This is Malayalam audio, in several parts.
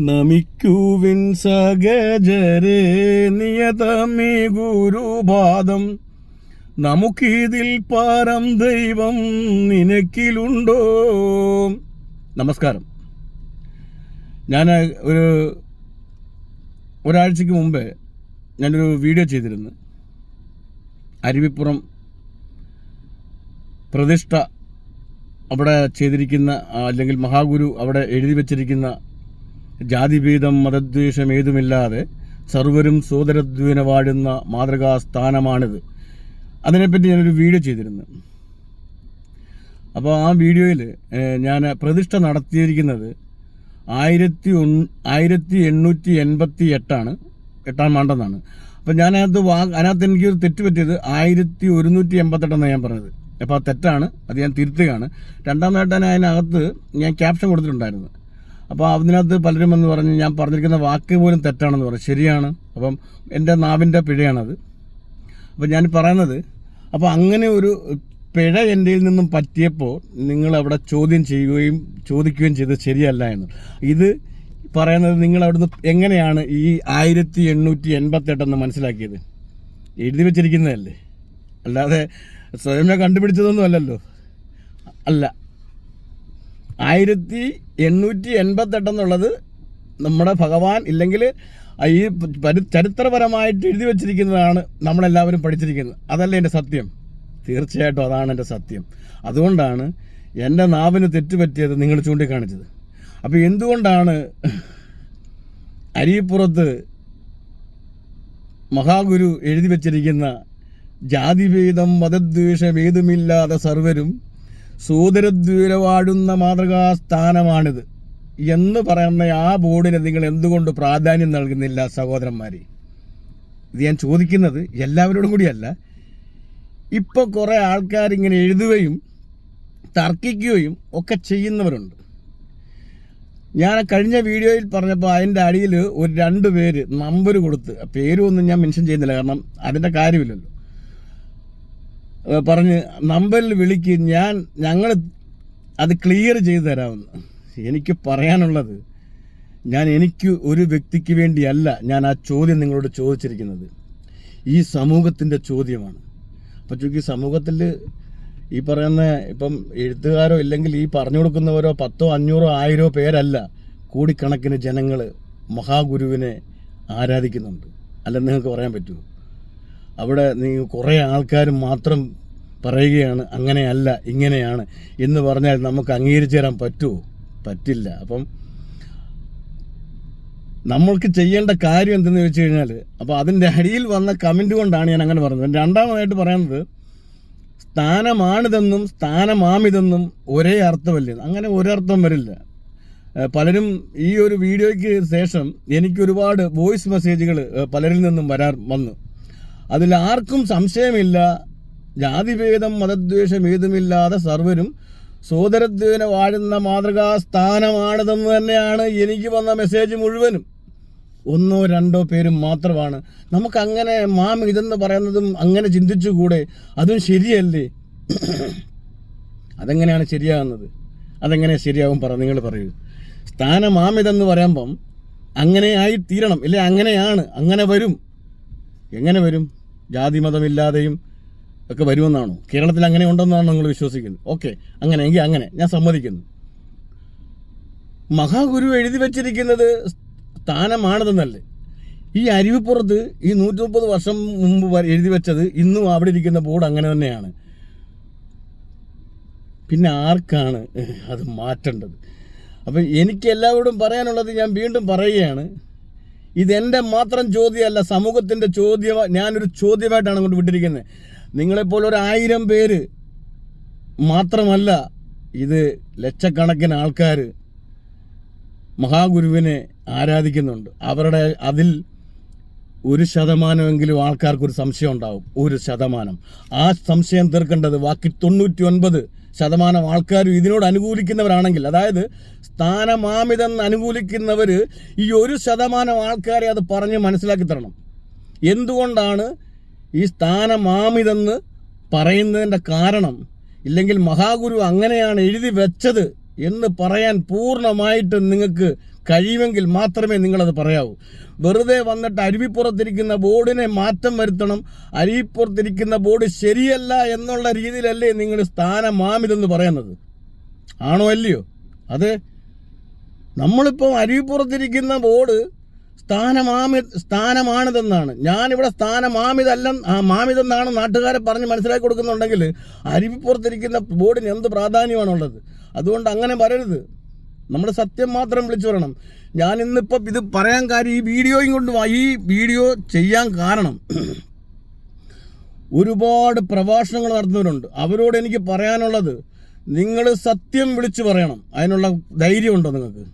നമിക്കുവിൻ സഗജരേ നിയതമേ ഗുരുപാദം. നമുക്കിതിൽ പരം ദൈവം നിനക്കിലുണ്ടോ? നമസ്കാരം. ഞാൻ ഒരു ഒരാഴ്ചക്ക് മുമ്പേ ഞാനൊരു വീഡിയോ ചെയ്തിരുന്നു. അരുവിപ്പുറം പ്രതിഷ്ഠ അവിടെ ചെയ്തിരിക്കുന്ന അല്ലെങ്കിൽ മഹാഗുരു അവിടെ എഴുതി വച്ചിരിക്കുന്ന ജാതിഭേദം മതദ്വേഷം ഏതുമില്ലാതെ സർവരും സോദരദ്വേന വാഴുന്ന മാതൃകാ സ്ഥാനമാണിത് അതിനെപ്പറ്റി ഞാനൊരു വീഡിയോ ചെയ്തിരുന്നു. അപ്പോൾ ആ വീഡിയോയിൽ ഞാൻ പ്രതിഷ്ഠ നടത്തിയിരിക്കുന്നത് ആയിരത്തി ഒന്ന് ആയിരത്തി എണ്ണൂറ്റി എൺപത്തി എട്ടാണ് എട്ടാം ആണ്ടെന്നാണ്. അപ്പം ഞാനത് വാ അതിനകത്ത് എനിക്കൊരു തെറ്റ് പറ്റിയത് ആയിരത്തി ഒരുന്നൂറ്റി എൺപത്തെട്ടെന്നാണ് ഞാൻ പറഞ്ഞത്. അപ്പോൾ ആ തെറ്റാണ് അത് ഞാൻ തിരുത്തുകയാണ്. രണ്ടാമതായിട്ട് തന്നെ അതിനകത്ത് ഞാൻ ക്യാപ്ഷൻ കൊടുത്തിട്ടുണ്ടായിരുന്നു അപ്പോൾ അതിനകത്ത് പലരും എന്ന് പറഞ്ഞ് ഞാൻ പറഞ്ഞിരിക്കുന്ന വാക്ക് പോലും തെറ്റാണെന്ന് പറഞ്ഞു. ശരിയാണ്. അപ്പം എന്റെ നാവിന്റെ പിഴയാണത്. അപ്പം ഞാൻ പറയുന്നത് അപ്പോൾ അങ്ങനെ ഒരു പിഴ എന്റെ നിന്നും പറ്റിയപ്പോൾ നിങ്ങൾ അവിടെ ചോദ്യം ചെയ്യുകയും ചോദിക്കുകയും ചെയ്തത് ശരിയല്ല എന്ന്. ഇത് പറയുന്നത് നിങ്ങൾ അവിടുന്ന് എങ്ങനെയാണ് ഈ ആയിരത്തി എണ്ണൂറ്റി എൺപത്തെട്ടെന്ന് മനസ്സിലാക്കിയത്? എഴുതി വെച്ചിരിക്കുന്നതല്ലേ? അല്ലാതെ സ്വയമേ കണ്ടുപിടിച്ചതൊന്നും അല്ലല്ലോ. അല്ല ആയിരത്തി എണ്ണൂറ്റി എൺപത്തെട്ടെന്നുള്ളത് നമ്മുടെ ഭഗവാൻ ഇല്ലെങ്കിൽ ഈ പരി- ചരിത്രപരമായിട്ട് എഴുതി വച്ചിരിക്കുന്നതാണ് നമ്മളെല്ലാവരും പഠിച്ചിരിക്കുന്നത്. അതല്ലേ എന്റെ സത്യം? തീർച്ചയായിട്ടും അതാണ് എന്റെ സത്യം. അതുകൊണ്ടാണ് എന്റെ നാവിന് തെറ്റുപറ്റിയത് നിങ്ങൾ ചൂണ്ടിക്കാണിച്ചത്. അപ്പോൾ എന്തുകൊണ്ടാണ് അരിപ്പുറത്ത് മഹാഗുരു എഴുതി വച്ചിരിക്കുന്ന ജാതിഭേദം മതദ്വേഷം ഏതുമില്ലാതെ സർവരും സോദരദ്വേര വാഴുന്ന മാതൃകാ സ്ഥാനമാണിത് എന്ന് പറയുന്ന ആ ബോർഡിന് നിങ്ങൾ എന്തുകൊണ്ട് പ്രാധാന്യം നൽകുന്നില്ല സഹോദരന്മാരെ? ഇത് ഞാൻ ചോദിക്കുന്നത് എല്ലാവരോടും കൂടിയല്ല. ഇപ്പോൾ കുറേ ആൾക്കാർ ഇങ്ങനെ എഴുതുകയും തർക്കിക്കുകയും ഒക്കെ ചെയ്യുന്നവരുണ്ട്. ഞാൻ കഴിഞ്ഞ വീഡിയോയിൽ പറഞ്ഞപ്പോൾ അതിന്റെ അടിയിൽ ഒരു രണ്ട് പേര് നമ്പർ കൊടുത്ത് പേരും ഒന്നും ഞാൻ മെൻഷൻ ചെയ്യുന്നില്ല കാരണം അതിന്റെ കാര്യമില്ലല്ലോ. പറഞ്ഞ് നമ്പറിൽ വിളിക്ക് ഞാൻ ഞങ്ങൾ അത് ക്ലിയർ ചെയ്തു തരാമെന്ന്. എനിക്ക് പറയാനുള്ളത് ഞാൻ എനിക്ക് ഒരു വ്യക്തിക്ക് വേണ്ടിയല്ല ഞാൻ ആ ചോദ്യം നിങ്ങളോട് ചോദിച്ചിരിക്കുന്നത്. ഈ സമൂഹത്തിന്റെ ചോദ്യമാണ്. അപ്പോൾ ചുരുക്കി സമൂഹത്തിൽ ഈ പറയുന്ന ഇപ്പം എഴുത്തുകാരോ ഇല്ലെങ്കിൽ ഈ പറഞ്ഞു കൊടുക്കുന്നവരോ പത്തോ അഞ്ഞൂറോ ആയിരോ പേരല്ല കോടിക്കണക്കിന് ജനങ്ങൾ മഹാഗുരുവിനെ ആരാധിക്കുന്നുണ്ട്. അല്ലെന്ന് നിങ്ങൾക്ക് പറയാൻ പറ്റുമോ? അവിടെ നീ കുറേ ആൾക്കാർ മാത്രം പറയുകയാണ് അങ്ങനെയല്ല ഇങ്ങനെയാണ് എന്ന് പറഞ്ഞാൽ നമുക്ക് അംഗീകരിച്ചു തരാൻ പറ്റുമോ പറ്റില്ല. അപ്പം നമ്മൾക്ക് ചെയ്യേണ്ട കാര്യം എന്തെന്ന് വെച്ച് കഴിഞ്ഞാൽ അപ്പോൾ അതിന്റെ അടിയിൽ വന്ന കമന്റ് കൊണ്ടാണ് ഞാൻ അങ്ങനെ പറഞ്ഞത്. രണ്ടാമതായിട്ട് പറയുന്നത് സ്ഥാനമാണിതെന്നും സ്ഥാനമാമിതെന്നും ഒരേ അർത്ഥമല്ല? അങ്ങനെ ഒരർത്ഥം വരില്ല. പലരും ഈ ഒരു വീഡിയോയ്ക്ക് ശേഷം എനിക്ക് ഒരുപാട് വോയിസ് മെസ്സേജുകൾ പലരിൽ നിന്നും വരാൻ വന്നു. അതിൽ ആർക്കും സംശയമില്ല. ജാതിഭേദം മതദ്വേഷം ഏതുമില്ലാതെ സർവരും സോദരദ്വേന വാഴുന്ന മാതൃകാ സ്ഥാനമാണിതെന്ന് തന്നെയാണ് എനിക്ക് വന്ന മെസ്സേജ് മുഴുവനും. ഒന്നോ രണ്ടോ പേരും മാത്രമാണ്. നമുക്കങ്ങനെ മാം ഇതെന്ന് പറയുന്നതും അങ്ങനെ ചിന്തിച്ചുകൂടെ? അതും ശരിയല്ലേ? അതെങ്ങനെയാണ് ശരിയാകുന്നത്? അതെങ്ങനെ ശരിയാകും പറ നിങ്ങൾ പറയൂ. സ്ഥാനമാമിതെന്ന് പറയുമ്പം അങ്ങനെ ആയി തീരണം ഇല്ലേ അങ്ങനെയാണ്. അങ്ങനെ വരും. എങ്ങനെ വരും? ജാതി മതമില്ലാതെയും ഒക്കെ വരുമെന്നാണോ? കേരളത്തിൽ അങ്ങനെ ഉണ്ടെന്നാണ് നിങ്ങൾ വിശ്വസിക്കുന്നത്? ഓക്കെ അങ്ങനെയെങ്കിൽ അങ്ങനെ. ഞാൻ സമ്മതിക്കുന്നു. മഹാഗുരു എഴുതി വച്ചിരിക്കുന്നത് സ്ഥാനമാണിതെന്നല്ലേ ഈ അരുവിപ്പുറത്ത് ഈ നൂറ്റി മുപ്പത് വർഷം മുമ്പ് എഴുതി വെച്ചത് ഇന്നും അവിടെ ഇരിക്കുന്ന ബോർഡ് അങ്ങനെ തന്നെയാണ്. പിന്നെ ആർക്കാണ് അത് മാറ്റേണ്ടത്? അപ്പം എനിക്ക് എല്ലാവരോടും പറയാനുള്ളത് ഞാൻ വീണ്ടും പറയുകയാണ്. ഇതെന്റെ മാത്രം ചോദ്യമല്ല സമൂഹത്തിന്റെ ചോദ്യം ഞാനൊരു ചോദ്യമായിട്ടാണ് അങ്ങോട്ട് വിട്ടിരിക്കുന്നത് നിങ്ങളെപ്പോലെ ഒരു ആയിരം പേര് മാത്രമല്ല ഇത് ലക്ഷക്കണക്കിന് ആൾക്കാർ മഹാഗുരുവിനെ ആരാധിക്കുന്നുണ്ട്. അവരുടെ അതിൽ ഒരു ശതമാനമെങ്കിലും ആൾക്കാർക്കൊരു സംശയം ഉണ്ടാവും. ഒരു ശതമാനം. ആ സംശയം തീർക്കേണ്ടത് ബാക്കി തൊണ്ണൂറ്റി ഒൻപത് ശതമാനം ആൾക്കാരും ഇതിനോട് അനുകൂലിക്കുന്നവരാണെങ്കിൽ അതായത് സ്ഥാനമാമിതെന്ന് അനുകൂലിക്കുന്നവർ ഈ ഒരു ശതമാനം ആൾക്കാരെ അത് പറഞ്ഞ് മനസ്സിലാക്കി തരണം. എന്തുകൊണ്ടാണ് ഈ സ്ഥാനമാമിതെന്ന് പറയുന്നതിന്റെ കാരണം? ഇല്ലെങ്കിൽ മഹാഗുരു അങ്ങനെയാണ് എഴുതി വെച്ചത് എന്ന് പറയാൻ പൂർണമായിട്ട് നിങ്ങൾക്ക് കഴിയുമെങ്കിൽ മാത്രമേ നിങ്ങളത് പറയാവൂ. വെറുതെ വന്നിട്ട് അരുവിപ്പുറത്തിരിക്കുന്ന ബോർഡിനെ മാറ്റം വരുത്തണം അരുവിപ്പുറത്തിരിക്കുന്ന ബോർഡ് ശരിയല്ല എന്നുള്ള രീതിയിലല്ലേ നിങ്ങൾ സ്ഥാനമാമിതെന്ന് പറയുന്നത്. ആണോ അല്ലയോ? അതെ. നമ്മളിപ്പോൾ അരുവിപ്പുറത്തിരിക്കുന്ന ബോർഡ് സ്ഥാനമാമി സ്ഥാനമാണിതെന്നാണ്. ഞാനിവിടെ സ്ഥാനമാമിതല്ല മാമിതെന്നാണ് നാട്ടുകാരെ പറഞ്ഞ് മനസ്സിലാക്കി കൊടുക്കുന്നുണ്ടെങ്കിൽ അരുവിപ്പുറത്തിരിക്കുന്ന ബോർഡിന് എന്ത് പ്രാധാന്യമാണുള്ളത്? അതുകൊണ്ട് അങ്ങനെ വരരുത്. നമ്മൾ സത്യം മാത്രം വിളിച്ചു പറയണം. ഞാൻ ഇന്നിപ്പോൾ ഇത് പറയാൻ കാര്യം ഈ വീഡിയോയും കൊണ്ട് ഈ വീഡിയോ ചെയ്യാൻ കാരണം ഒരുപാട് പ്രഭാഷണങ്ങൾ നടത്തുന്നവരുണ്ട്. അവരോട് എനിക്ക് പറയാനുള്ളത് നിങ്ങൾ സത്യം വിളിച്ചു പറയണം. അതിനുള്ള ധൈര്യമുണ്ടോ നിങ്ങൾക്ക്?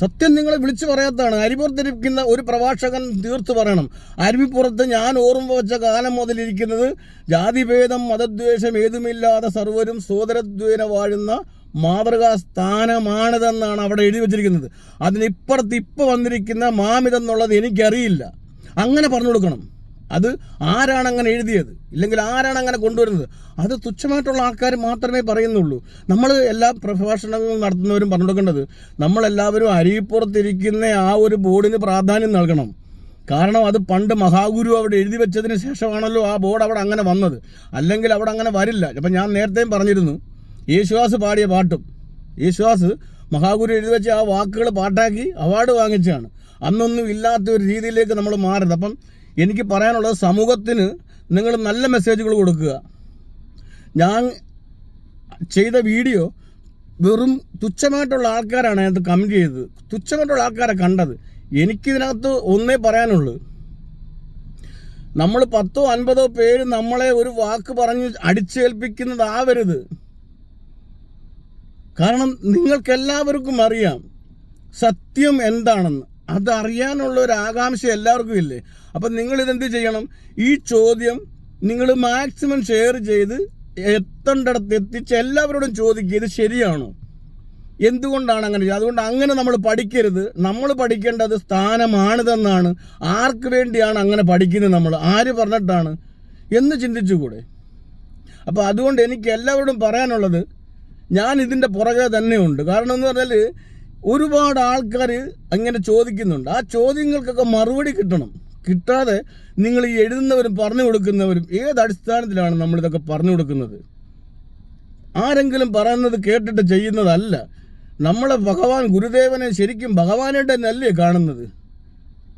സത്യം നിങ്ങൾ വിളിച്ചു പറയാത്തതാണ്. അരിപുറത്തിരിക്കുന്ന ഒരു പ്രഭാഷകൻ തീർത്തു പറയണം. അരുവിപ്പുറത്ത് ഞാൻ ഓർമ്മ വെച്ച കാലം മുതലിരിക്കുന്നത് ജാതിഭേദം മതദ്വേഷം ഏതുമില്ലാതെ സർവരും സോദരദ്വേന വാഴുന്ന മാതൃകാ സ്ഥാനമാണിതെന്നാണ് അവിടെ എഴുതി വെച്ചിരിക്കുന്നത്. അതിനിപ്പുറത്ത് ഇപ്പോൾ വന്നിരിക്കുന്ന മാമിതെന്നുള്ളത് എനിക്കറിയില്ല. അങ്ങനെ പറഞ്ഞു കൊടുക്കണം. അത് ആരാണ് അങ്ങനെ എഴുതിയത്? ഇല്ലെങ്കിൽ ആരാണ് അങ്ങനെ കൊണ്ടുവരുന്നത്? അത് തുച്ഛമായിട്ടുള്ള ആൾക്കാർ മാത്രമേ പറയുന്നുള്ളൂ. നമ്മൾ എല്ലാ പ്രഭാഷണങ്ങളും നടത്തുന്നവരും പറഞ്ഞു കൊടുക്കേണ്ടത് നമ്മളെല്ലാവരും അരിപ്പുറത്തിരിക്കുന്ന ആ ഒരു ബോർഡിന് പ്രാധാന്യം നൽകണം. കാരണം അത് പണ്ട് മഹാഗുരു അവിടെ എഴുതി വെച്ചതിന് ശേഷമാണല്ലോ ആ ബോർഡ് അവിടെ അങ്ങനെ വന്നത്. അല്ലെങ്കിൽ അവിടെ അങ്ങനെ വരില്ല. അപ്പം ഞാൻ നേരത്തെയും പറഞ്ഞിരുന്നു. യേശുവാസ് പാടിയ പാട്ടും. യേശുവാസ് മഹാഗുരു എഴുതി വെച്ച ആ വാക്കുകൾ പാട്ടാക്കി അവാർഡ് വാങ്ങിച്ചതാണ്. അന്നൊന്നും ഇല്ലാത്ത ഒരു രീതിയിലേക്ക് നമ്മൾ മാറുന്നത് അപ്പം എനിക്ക് പറയാനുള്ളത് സമൂഹത്തിന് നിങ്ങൾ നല്ല മെസ്സേജുകൾ കൊടുക്കുക. ഞാൻ ചെയ്ത വീഡിയോ വെറും തുച്ഛമായിട്ടുള്ള ആൾക്കാരാണ് അതിനകത്ത് കമന്റ് ചെയ്തത്. തുച്ഛമായിട്ടുള്ള ആൾക്കാരെ കണ്ടത്. എനിക്കിതിനകത്ത് ഒന്നേ പറയാനുള്ളൂ. നമ്മൾ പത്തോ അൻപതോ പേര് നമ്മളെ ഒരു വാക്ക് പറഞ്ഞ് അടിച്ചേൽപ്പിക്കുന്നതാവരുത് കാരണം നിങ്ങൾക്കെല്ലാവർക്കും അറിയാം സത്യം എന്താണെന്ന്. അതറിയാനുള്ള ഒരു ആകാംക്ഷ എല്ലാവർക്കും ഇല്ലേ അപ്പം നിങ്ങൾ ഇതെന്ത് ചെയ്യണം? ഈ ചോദ്യം നിങ്ങൾ മാക്സിമം ഷെയർ ചെയ്ത് എത്തേണ്ടടത്ത് എത്തിച്ച് എല്ലാവരോടും ചോദിക്കുക ഇത് ശരിയാണോ? എന്തുകൊണ്ടാണ് അങ്ങനെ അതുകൊണ്ട് അങ്ങനെ നമ്മൾ പഠിക്കരുത്. നമ്മൾ പഠിക്കേണ്ടത് സ്ഥാനമാണിതെന്നാണ്. ആർക്ക് വേണ്ടിയാണ് അങ്ങനെ പഠിക്കുന്നത് നമ്മൾ? ആര് പറഞ്ഞിട്ടാണ്? എന്ന് ചിന്തിച്ചുകൂടെ. അപ്പോൾ അതുകൊണ്ട് എനിക്ക് എല്ലാവരോടും പറയാനുള്ളത് ഞാൻ ഇതിന്റെ പുറകെ തന്നെയുണ്ട്. കാരണം എന്ന് പറഞ്ഞാൽ ഒരുപാട് ആൾക്കാർ അങ്ങനെ ചോദിക്കുന്നുണ്ട്. ആ ചോദ്യങ്ങൾക്കൊക്കെ മറുപടി കിട്ടണം. കിട്ടാതെ നിങ്ങൾ ഈ എഴുതുന്നവരും പറഞ്ഞു കൊടുക്കുന്നവരും ഏത് അടിസ്ഥാനത്തിലാണ് നമ്മളിതൊക്കെ പറഞ്ഞു കൊടുക്കുന്നത്? ആരെങ്കിലും പറയുന്നത് കേട്ടിട്ട് ചെയ്യുന്നതല്ല. നമ്മളെ ഭഗവാൻ ഗുരുദേവനെ ശരിക്കും ഭഗവാനായിട്ട് തന്നെയല്ലേ കാണുന്നത്?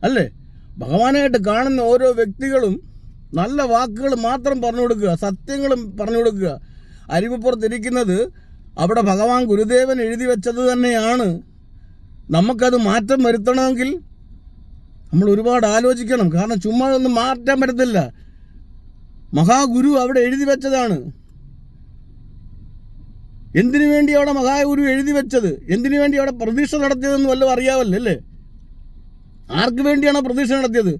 അല്ലേ? ഭഗവാനായിട്ട് കാണുന്ന ഓരോ വ്യക്തികളും നല്ല വാക്കുകൾ മാത്രം പറഞ്ഞു കൊടുക്കുക സത്യങ്ങളും പറഞ്ഞു കൊടുക്കുക. അരിവപ്പുറത്തിരിക്കുന്നത് അവിടെ ഭഗവാൻ ഗുരുദേവൻ എഴുതി വെച്ചത് തന്നെയാണ്. നമുക്കത് മാറ്റം വരുത്തണമെങ്കിൽ നമ്മൾ ഒരുപാട് ആലോചിക്കണം. കാരണം ചുമ്മാ ഒന്നും മാറ്റാൻ പറ്റത്തില്ല. മഹാഗുരു അവിടെ എഴുതി വെച്ചതാണ്. എന്തിനു വേണ്ടി അവിടെ മഹാഗുരു എഴുതി വെച്ചത്? എന്തിനു വേണ്ടി അവിടെ പ്രതീക്ഷ നടത്തിയതെന്ന് വല്ലതും അറിയാവല്ലോ അല്ലേ? ആർക്ക് വേണ്ടിയാണ് പ്രതീക്ഷ നടത്തിയത്?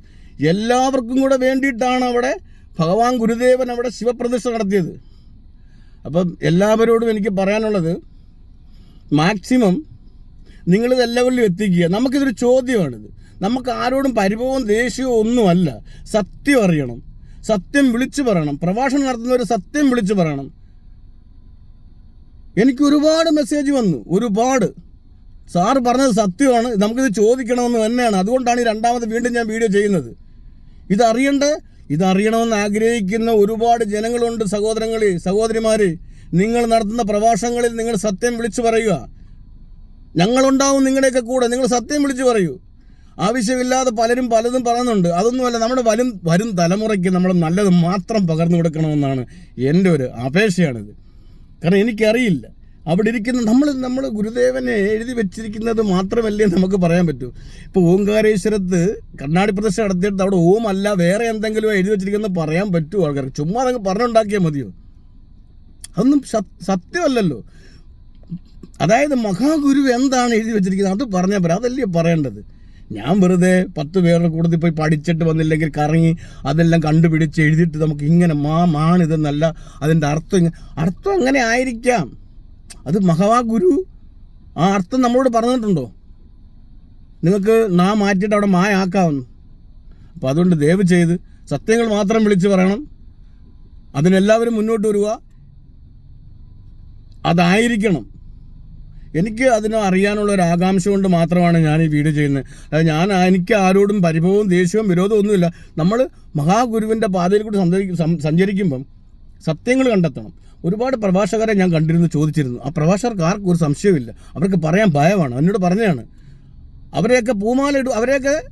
എല്ലാവർക്കും കൂടെ വേണ്ടിയിട്ടാണ് അവിടെ ഭഗവാൻ ഗുരുദേവൻ അവിടെ ശിവപ്രതിഷ്ഠ നടത്തിയത്. അപ്പം എല്ലാവരോടും എനിക്ക് പറയാനുള്ളത് മാക്സിമം നിങ്ങളിത് എല്ലാവരിലും എത്തിക്കുക. നമുക്കിതൊരു ചോദ്യമാണിത്. നമുക്ക് ആരോടും പരിഭവവും ദേഷ്യവും ഒന്നുമല്ല. സത്യം അറിയണം. സത്യം വിളിച്ചു പറയണം. പ്രഭാഷണം നടത്തുന്നവർ സത്യം വിളിച്ചു പറയണം. എനിക്ക് ഒരുപാട് മെസ്സേജ് വന്നു. ഒരുപാട്. സാറ് പറഞ്ഞത് സത്യമാണ്. നമുക്കിത് ചോദിക്കണമെന്ന് തന്നെയാണ്. അതുകൊണ്ടാണ് ഈ രണ്ടാമത് വീണ്ടും ഞാൻ വീഡിയോ ചെയ്യുന്നത്. ഇതറിയണ്ട ഇതറിയണമെന്ന് ആഗ്രഹിക്കുന്ന ഒരുപാട് ജനങ്ങളുണ്ട് സഹോദരങ്ങളെ സഹോദരിമാരെ. നിങ്ങൾ നടത്തുന്ന പ്രഭാഷണങ്ങളിൽ നിങ്ങൾ സത്യം വിളിച്ചു പറയുക. ഞങ്ങളുണ്ടാവും നിങ്ങളുടെയൊക്കെ കൂടെ. നിങ്ങൾ സത്യം വിളിച്ചു പറയൂ. ആവശ്യമില്ലാതെ പലരും പലതും പറയുന്നുണ്ട്. അതൊന്നുമല്ല നമ്മുടെ വരും വരും തലമുറയ്ക്ക് നമ്മൾ നല്ലത് മാത്രം പകർന്നു കൊടുക്കണമെന്നാണ് എന്റെ ഒരു അപേക്ഷയാണിത്. കാരണം എനിക്കറിയില്ല. അവിടെ ഇരിക്കുന്ന നമ്മൾ നമ്മൾ ഗുരുദേവനെ എഴുതി വെച്ചിരിക്കുന്നത് മാത്രമല്ലേ നമുക്ക് പറയാൻ പറ്റൂ. ഇപ്പോൾ ഓങ്കാരേശ്വരത്ത് കർണാടി പ്രദേശം നടത്തിയിട്ട് അവിടെ ഓം അല്ല വേറെ എന്തെങ്കിലും എഴുതി വെച്ചിരിക്കുന്നത് പറയാൻ പറ്റുമോ ആൾക്കാർക്ക് ചുമ്മാ അതങ്ങ് പറഞ്ഞുണ്ടാക്കിയാൽ മതിയോ? അതൊന്നും സത്- സത്യമല്ലല്ലോ. അതായത് മഹാഗുരു എന്താണ് എഴുതി വെച്ചിരിക്കുന്നത്? അത് പറഞ്ഞാൽ പോരാ. അതല്ലേ പറയേണ്ടത്? ഞാൻ വെറുതെ പത്ത് പേരുടെ കൂട്ടത്തിൽ പോയി പഠിച്ചിട്ട് വന്നില്ലെങ്കിൽ കറങ്ങി അതെല്ലാം കണ്ടുപിടിച്ച് എഴുതിയിട്ട് നമുക്ക് ഇങ്ങനെ മാ മാണിതെന്നല്ല അതിന്റെ അർത്ഥം അർത്ഥം അങ്ങനെ ആയിരിക്കാം. അത് മഹാഗുരു ആ അർത്ഥം നമ്മളോട് പറഞ്ഞിട്ടുണ്ടോ? നിങ്ങൾക്ക് നാ മാറ്റിയിട്ട് അവിടെ മായ മായാക്കാവുന്നു അപ്പോൾ അതുകൊണ്ട് ദയവ് ചെയ്ത് സത്യങ്ങൾ മാത്രം വിളിച്ച് പറയണം. അതിനെല്ലാവരും മുന്നോട്ട് വരിക അതായിരിക്കണം. എനിക്ക് അതിന് അറിയാനുള്ള ഒരു ആകാംക്ഷ കൊണ്ട് മാത്രമാണ് ഞാൻ ഈ വീഡിയോ ചെയ്യുന്നത്. ഞാൻ എനിക്ക് ആരോടും പരിഭവവും ദേഷ്യവും വിരോധവും ഒന്നുമില്ല. നമ്മൾ മഹാഗുരുവിന്റെ പാതയിൽ കൂടി സഞ്ചരിക്കുമ്പം സത്യങ്ങൾ കണ്ടെത്തണം. ഒരുപാട് പ്രഭാഷകരെ ഞാൻ കണ്ടിരുന്നു ചോദിച്ചിരുന്നു. ആ പ്രഭാഷകർക്ക് ആർക്കും ഒരു സംശയമില്ല അവർക്ക് പറയാൻ ഭയമാണ്. എന്നോട് പറഞ്ഞതാണ് അവരെയൊക്കെ പൂമാല ഇടും അവരെയൊക്കെ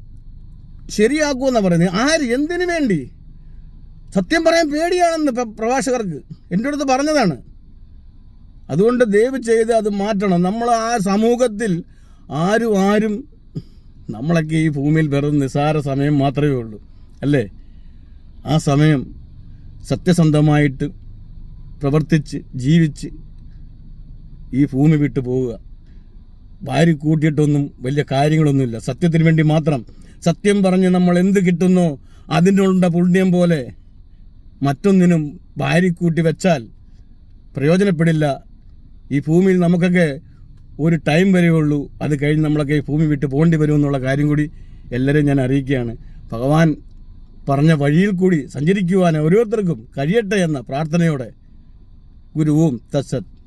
ശരിയാക്കുമെന്നാണ് പറയുന്നത്. ആര്? എന്തിനു വേണ്ടി? സത്യം പറയാൻ പേടിയാണെന്ന് പ്രഭാഷകർക്ക്. എന്റെ അടുത്ത് പറഞ്ഞതാണ് അതുകൊണ്ട് ദയവ് ചെയ്ത് അത് മാറ്റണം. നമ്മൾ ആ സമൂഹത്തിൽ ആരും ആരും നമ്മളൊക്കെ ഈ ഭൂമിയിൽ വെറും നിസ്സാര സമയം മാത്രമേ ഉള്ളൂ. അല്ലേ? ആ സമയം സത്യസന്ധമായിട്ട് പ്രവർത്തിച്ച് ജീവിച്ച് ഈ ഭൂമി വിട്ടു പോവുക. വാരി കൂട്ടിയിട്ടൊന്നും വലിയ കാര്യങ്ങളൊന്നുമില്ല. സത്യത്തിന് വേണ്ടി മാത്രം. സത്യം പറഞ്ഞ് നമ്മൾ എന്ത് കിട്ടുന്നോ അതിനുള്ള പുണ്യം പോലെ മറ്റൊന്നിനും വാരിക്കൂട്ടി വെച്ചാൽ പ്രയോജനപ്പെടില്ല ഈ ഭൂമിയിൽ നമുക്കൊക്കെ ഒരു ടൈം വരെ ഉള്ളൂ. അത് കഴിഞ്ഞ് നമ്മളൊക്കെ ഈ ഭൂമി വിട്ട് പോകേണ്ടി വരുമെന്നുള്ള കാര്യം കൂടി എല്ലാവരെയും ഞാൻ അറിയിക്കുകയാണ്. ഭഗവാൻ പറഞ്ഞ വഴിയിൽ കൂടി സഞ്ചരിക്കുവാൻ ഓരോരുത്തർക്കും കഴിയട്ടെ എന്ന പ്രാർത്ഥനയോടെ ഗുരുവും തസ്സത്